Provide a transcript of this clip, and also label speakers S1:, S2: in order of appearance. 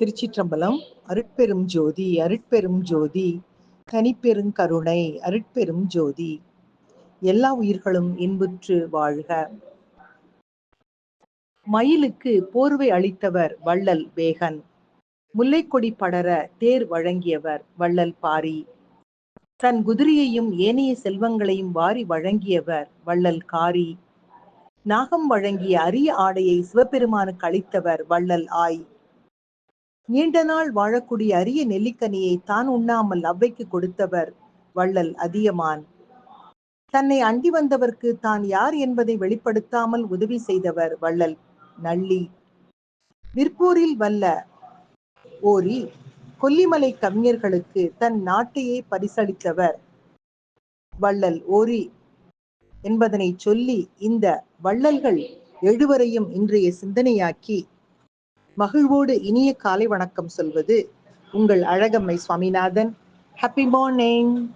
S1: திருச்சிற்றம்பலம் அருட்பெரும் ஜோதி அருட்பெரும் ஜோதி தனிப்பெரும் கருணை அருட்பெரும் ஜோதி. எல்லா உயிர்களும் இன்புற்று வாழ்க. மயிலுக்கு போர்வை அளித்தவர் வள்ளல் வேகன். முல்லைக்கொடி படர தேர் வழங்கியவர் வள்ளல் பாரி. தன் குதிரையையும் ஏனைய செல்வங்களையும் வாரி வழங்கியவர் வள்ளல் காரி. நாகம் வழங்கிய அரிய ஆடையை சிவபெருமானுக்கு அளித்தவர் வள்ளல் ஆய். நீண்ட நாள் வாழக்கூடிய அரிய நெல்லிக்கனியை தான் உண்ணாமல் அவ்வைக்கு கொடுத்தவர் வள்ளல் அதியமான். தன்னை அண்டி வந்தவர்க்கு தான் யார் என்பதை வெளிப்படுத்தாமல் உதவி செய்தவர் வள்ளல் நள்ளி விற்பூரில் வல்ல ஓரி கொல்லிமலை கவிஞர்களுக்கு தன் நாட்டையே பரிசளித்தவர் வள்ளல் ஓரி என்பதனை சொல்லி இந்த வள்ளல்கள் எழுவரையும் இன்றைய சிந்தனையாக்கி மகிழ்வோடு இனிய காலை வணக்கம் சொல்வது உங்கள் அழகம்மை சுவாமிநாதன். Happy morning